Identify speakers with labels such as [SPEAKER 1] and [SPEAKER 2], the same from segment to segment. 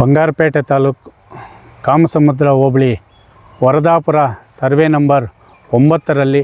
[SPEAKER 1] ಬಂಗಾರಪೇಟೆ ತಾಲೂಕು ಕಾಮಸಮುದ್ರ ಹೋಬಳಿ, Varadapura survey number ಒಂಬತ್ತರಲ್ಲಿ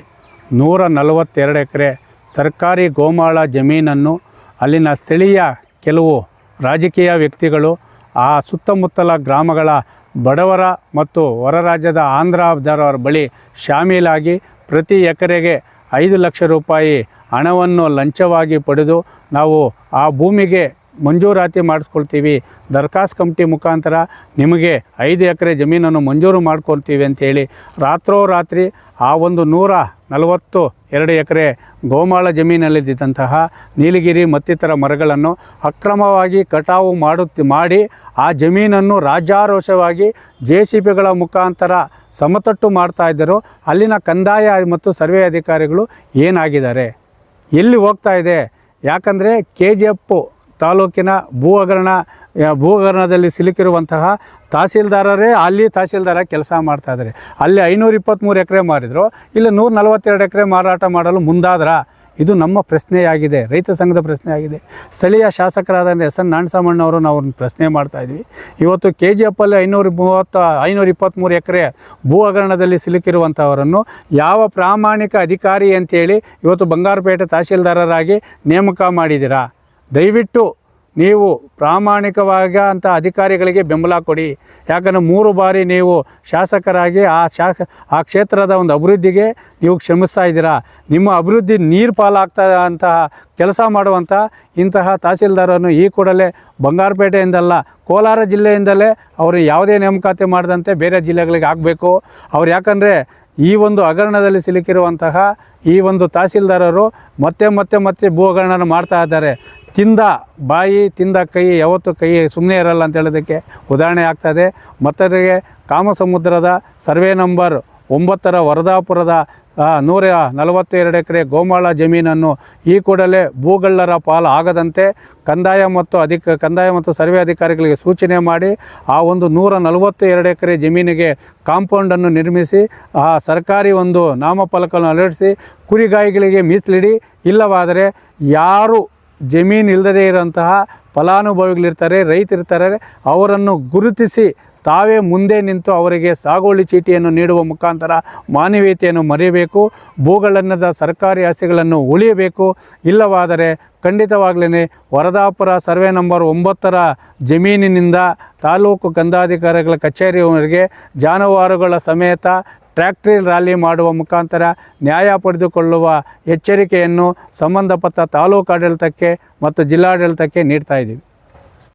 [SPEAKER 1] ನೂರ ನಲವತ್ತೆರಡು ಎಕರೆ ಸರ್ಕಾರಿ ಗೋಮಾಳ ಜಮೀನನ್ನು ಅಲ್ಲಿನ ಸ್ಥಳೀಯ ಕೆಲವು ರಾಜಕೀಯ ವ್ಯಕ್ತಿಗಳು ಆ ಸುತ್ತಮುತ್ತಲ ಗ್ರಾಮಗಳ ಬಡವರ ಮತ್ತು ಹೊರ ರಾಜ್ಯದ ಆಂಧ್ರದವರ ಬಳಿ ಶಾಮೀಲಾಗಿ ಪ್ರತಿ ಎಕರೆಗೆ ಐದು ಲಕ್ಷ ರೂಪಾಯಿ ಹಣವನ್ನು ಲಂಚವಾಗಿ ಪಡೆದು ನಾವು ಆ ಭೂಮಿಗೆ ಮಂಜೂರಾತಿ ಮಾಡಿಸ್ಕೊಳ್ತೀವಿ. ದರ್ಖಾಸ್ ಕಮಿಟಿ ಮುಖಾಂತರ ನಿಮಗೆ ಐದು ಎಕರೆ ಜಮೀನನ್ನು ಮಂಜೂರು ಮಾಡ್ಕೊಳ್ತೀವಿ ಅಂತೇಳಿ ರಾತ್ರೋರಾತ್ರಿ ಆ ಒಂದು ನೂರ ನಲವತ್ತು ಎರಡು ಎಕರೆ ಗೋಮಾಳ ಜಮೀನಲ್ಲಿದ್ದಂತಹ ನೀಲಗಿರಿ ಮತ್ತಿತರ ಮರಗಳನ್ನು ಅಕ್ರಮವಾಗಿ ಕಟಾವು ಮಾಡುತ್ತಿ ಮಾಡಿ ಆ ಜಮೀನನ್ನು ರಾಜ್ಯಾರೋಷವಾಗಿ ಜೆ ಸಿ ಬಿಗಳ ಮುಖಾಂತರ ಸಮತಟ್ಟು ಮಾಡ್ತಾಯಿದ್ದರು ಅಲ್ಲಿನ ಕಂದಾಯ ಮತ್ತು ಸರ್ವೆ ಅಧಿಕಾರಿಗಳು ಏನಾಗಿದ್ದಾರೆ? ಎಲ್ಲಿ ಹೋಗ್ತಾ ಇದೆ? ಯಾಕಂದರೆ ಕೆ ಜಿ ಎಫ್ ತಾಲೂಕಿನ ಭೂ ಹಗರಣ ಭೂ ಹಗರಣದಲ್ಲಿ ಸಿಲುಕಿರುವಂತಹ ತಹಸೀಲ್ದಾರರೇ ಅಲ್ಲಿ ತಹಸೀಲ್ದಾರ ಕೆಲಸ ಮಾಡ್ತಾ ಇದ್ದಾರೆ ಅಲ್ಲಿ ಐನೂರ ಇಪ್ಪತ್ತ್ಮೂರು ಎಕರೆ ಮಾರಿದ್ರು. ಇಲ್ಲಿ ನೂರ ನಲವತ್ತೆರಡು ಎಕರೆ ಮಾರಾಟ ಮಾಡಲು ಮುಂದಾದ್ರ? ಇದು ನಮ್ಮ ಪ್ರಶ್ನೆಯಾಗಿದೆ. ರೈತ ಸಂಘದ ಪ್ರಶ್ನೆಯಾಗಿದೆ. ಸ್ಥಳೀಯ ಶಾಸಕರಾದ ಎಸ್ ಎನ್ ನಾಣಸಮಣ್ಣವರು ನಾವು ಪ್ರಶ್ನೆ ಮಾಡ್ತಾ ಇದ್ವಿ. ಇವತ್ತು ಕೆ ಜಿ ಎಫಲ್ಲಿ ಐನೂರ ಮೂವತ್ತು, ಐನೂರ ಇಪ್ಪತ್ತ್ಮೂರು ಎಕರೆ ಭೂ ಹಗರಣದಲ್ಲಿ ಸಿಲುಕಿರುವಂಥವರನ್ನು ಯಾವ ಪ್ರಾಮಾಣಿಕ ಅಧಿಕಾರಿ ಅಂತೇಳಿ ಇವತ್ತು ಬಂಗಾರಪೇಟೆ ತಹಸೀಲ್ದಾರರಾಗಿ ನೇಮಕ ಮಾಡಿದ್ದೀರಾ? ದಯವಿಟ್ಟು ನೀವು ಪ್ರಾಮಾಣಿಕವಾಗಿ ಅಂಥ ಅಧಿಕಾರಿಗಳಿಗೆ ಬೆಂಬಲ ಕೊಡಿ. ಯಾಕಂದರೆ ಮೂರು ಬಾರಿ ನೀವು ಶಾಸಕರಾಗಿ ಆ ಶಾಸ, ಆ ಕ್ಷೇತ್ರದ ಒಂದು ಅಭಿವೃದ್ಧಿಗೆ ನೀವು ಕ್ಷಮಿಸ್ತಾ ಇದ್ದೀರಾ. ನಿಮ್ಮ ಅಭಿವೃದ್ಧಿ ನೀರು ಪಾಲಾಗ್ತಾ ಅಂತಹ ಕೆಲಸ ಮಾಡುವಂಥ ಇಂತಹ ತಹಸೀಲ್ದಾರನ್ನು ಈ ಕೂಡಲೇ ಬಂಗಾರಪೇಟೆಯಿಂದಲ್ಲ ಕೋಲಾರ ಜಿಲ್ಲೆಯಿಂದಲೇ ಅವರು ಯಾವುದೇ ನೇಮಕಾತಿ ಮಾಡದಂತೆ ಬೇರೆ ಜಿಲ್ಲೆಗಳಿಗೆ ಆಗಬೇಕು ಅವ್ರು ಯಾಕಂದರೆ ಈ ಒಂದು ಹಗರಣದಲ್ಲಿ ಸಿಲುಕಿರುವಂತಹ ಈ ಒಂದು ತಹಸೀಲ್ದಾರರು ಮತ್ತೆ ಮತ್ತೆ ಮತ್ತೆ ಭೂ ಹಗರಣ ಮಾಡ್ತಾ ಇದ್ದಾರೆ. ತಿಂದ ಬಾಯಿ, ತಿಂದ ಕೈ, ಯಾವತ್ತೂ ಕೈ ಸುಮ್ಮನೆ ಇರಲ್ಲ ಅಂತ ಹೇಳೋದಕ್ಕೆ ಉದಾಹರಣೆ ಆಗ್ತದೆ ಮತ್ತೊಂದಿಗೆ ಕಾಮಸಮುದ್ರದ ಸರ್ವೆ ನಂಬರ್ ಒಂಬತ್ತರ ವರದಾಪುರದ ನೂರ ನಲವತ್ತೆರಡು ಎಕರೆ ಗೋಮಾಳ ಜಮೀನನ್ನು ಈ ಕೂಡಲೇ ಭೂಗಳ್ಳರ ಪಾಲು ಆಗದಂತೆ ಕಂದಾಯ ಮತ್ತು ಅಧಿಕ, ಕಂದಾಯ ಮತ್ತು ಸರ್ವೆ ಅಧಿಕಾರಿಗಳಿಗೆ ಸೂಚನೆ ಮಾಡಿ, ಆ ಒಂದು ನೂರ ನಲವತ್ತು ಎರಡು ಎಕರೆ ಜಮೀನಿಗೆ ಕಾಂಪೌಂಡನ್ನು ನಿರ್ಮಿಸಿ, ಆ, ಸರ್ಕಾರಿ ಒಂದು ನಾಮಫಲಕವನ್ನು ಅಳವಡಿಸಿ, ಕುರಿಗಾಯಿಗಳಿಗೆ ಮೀಸಲಿಡಿ. ಇಲ್ಲವಾದರೆ ಯಾರು ಜಮೀನು ಇಲ್ಲದೇ ಇರೋಂತಹ ಫಲಾನುಭವಿಗಳಿರ್ತಾರೆ, ರೈತರಿರ್ತಾರೆ, ಅವರನ್ನು ಗುರುತಿಸಿ ತಾವೇ ಮುಂದೆ ನಿಂತು ಅವರಿಗೆ ಸಾಗುವಳಿ ಚೀಟಿಯನ್ನು ನೀಡುವ ಮುಖಾಂತರ ಮಾನವೀಯತೆಯನ್ನು ಮರೆಯಬೇಕು ಭೂಗಳನ್ನದ ಸರ್ಕಾರಿ ಆಸ್ತಿಗಳನ್ನು ಉಳಿಯಬೇಕು. ಇಲ್ಲವಾದರೆ ಖಂಡಿತವಾಗ್ಲೇ ವರದಾಪುರ ಸರ್ವೆ ನಂಬರ್ ಒಂಬತ್ತರ ಜಮೀನಿನಿಂದ ತಾಲೂಕು ಕಂದಾಧಿಕಾರಿಗಳ ಕಚೇರಿಯವರಿಗೆ ಜಾನುವಾರುಗಳ ಸಮೇತ ಟ್ರ್ಯಾಕ್ಟ್ರಿ ರ್ಯಾಲಿ ಮಾಡುವ ಮುಖಾಂತರ ನ್ಯಾಯ ಪಡೆದುಕೊಳ್ಳುವ ಎಚ್ಚರಿಕೆಯನ್ನು ಸಂಬಂಧಪಟ್ಟ ತಾಲೂಕಾಡಳಿತಕ್ಕೆ ಮತ್ತು ಜಿಲ್ಲಾಡಳಿತಕ್ಕೆ ನೀಡ್ತಾ ಇದ್ದೀವಿ.